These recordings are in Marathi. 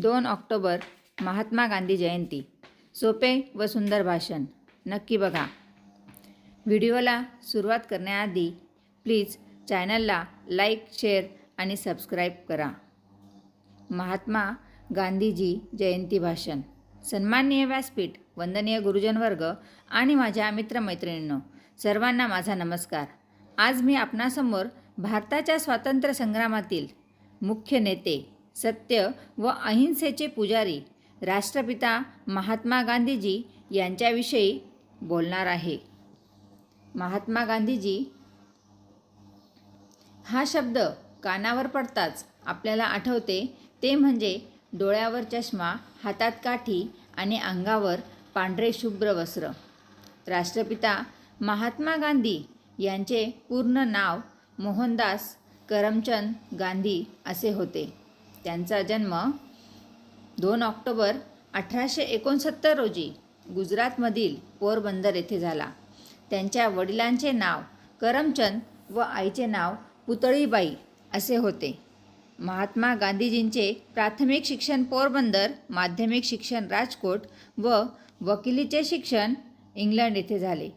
दोन ऑक्टोबर महात्मा गांधी जयंती. सोपे व सुंदर भाषण. नक्की बघा. व्हिडिओला सुरुवात करण्याआधी प्लीज चॅनलला लाईक शेअर आणि सबस्क्राईब करा. महात्मा गांधीजी जयंती भाषण. सन्माननीय व्यासपीठ वंदनीय गुरुजन वर्ग आणि माझ्या मित्रमैत्रिणींनो सर्वांना माझा नमस्कार. आज मी आपणासमोर भारताच्या स्वातंत्र्य संग्रामातील मुख्य नेते सत्य व अहिंसेचे पुजारी राष्ट्रपिता महात्मा गांधीजी यांच्याविषयी बोलणार आहे. महात्मा गांधीजी हा शब्द कानावर पडताच आपल्याला आठवते ते म्हणजे डोळ्यावर चष्मा हातात काठी आणि अंगावर पांढरे शुभ्र वस्त्र. राष्ट्रपिता महात्मा गांधी यांचे पूर्ण नाव मोहनदास करमचंद गांधी असे होते. त्यांचा जन्म दोन ऑक्टोबर अठराशे एकोणसत्तर रोजी गुजरातमधील पोरबंदर येथे झाला. त्यांच्या वडिलांचे नाव करमचंद व आईचे नाव पुतळीबाई असे होते. महात्मा गांधीजींचे प्राथमिक शिक्षण पोरबंदर माध्यमिक शिक्षण राजकोट व वकिलीचे शिक्षण इंग्लंड येथे झाले.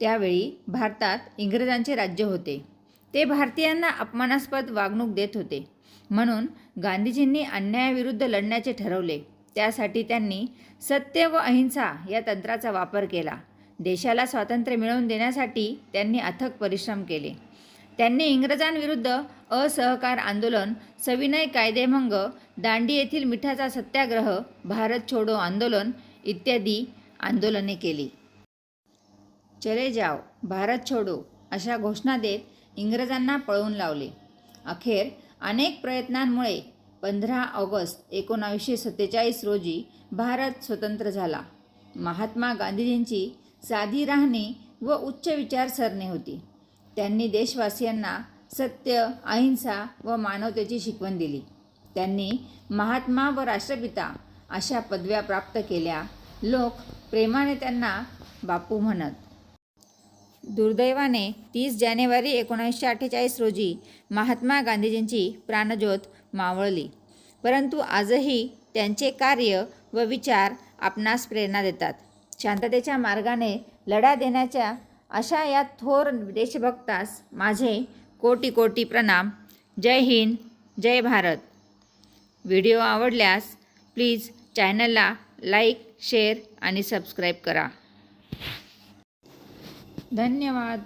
त्यावेळी भारतात इंग्रजांचे राज्य होते. ते भारतीयांना अपमानास्पद वागणूक देत होते. म्हणून गांधीजींनी अन्यायाविरुद्ध लढण्याचे ठरवले. त्यासाठी त्यांनी सत्य व अहिंसा या तंत्राचा वापर केला. देशाला स्वातंत्र्य मिळवून देण्यासाठी त्यांनी अथक परिश्रम केले. त्यांनी इंग्रजांविरुद्ध असहकार आंदोलन सविनय कायदेभंग दांडी येथील मिठाचा सत्याग्रह भारत छोडो आंदोलन इत्यादी आंदोलने केली. चले जाओ भारत छोडो अशा घोषणा देत इंग्रजांना पळवून लावले. अखेर अनेक प्रयत्नांमुळे पंधरा ऑगस्ट एकोणावीसशे सत्तेचाळीस रोजी भारत स्वतंत्र झाला. महात्मा गांधीजींची साधी राहणी व उच्च विचारसरणी होती. त्यांनी देशवासियांना सत्य अहिंसा व मानवतेची शिकवण दिली. त्यांनी महात्मा व राष्ट्रपिता अशा पदव्या प्राप्त केल्या लोक प्रेमाने त्यांना बापू म्हणत दुर्दैवाने तीस जानेवारी एकोणीसशे अठ्ठेचाळीस रोजी महात्मा गांधीजींची प्राणज्योत मावळली. परंतु आजही त्यांचे कार्य व विचार आपणास प्रेरणा देतात. शांततेच्या मार्गाने लढा देण्याच्या अशा या थोर देशभक्तास माझे कोटी कोटी प्रणाम. जय हिंद जय भारत. व्हिडिओ आवडल्यास प्लीज चॅनलला लाईक शेअर आणि सबस्क्राईब करा. धन्यवाद.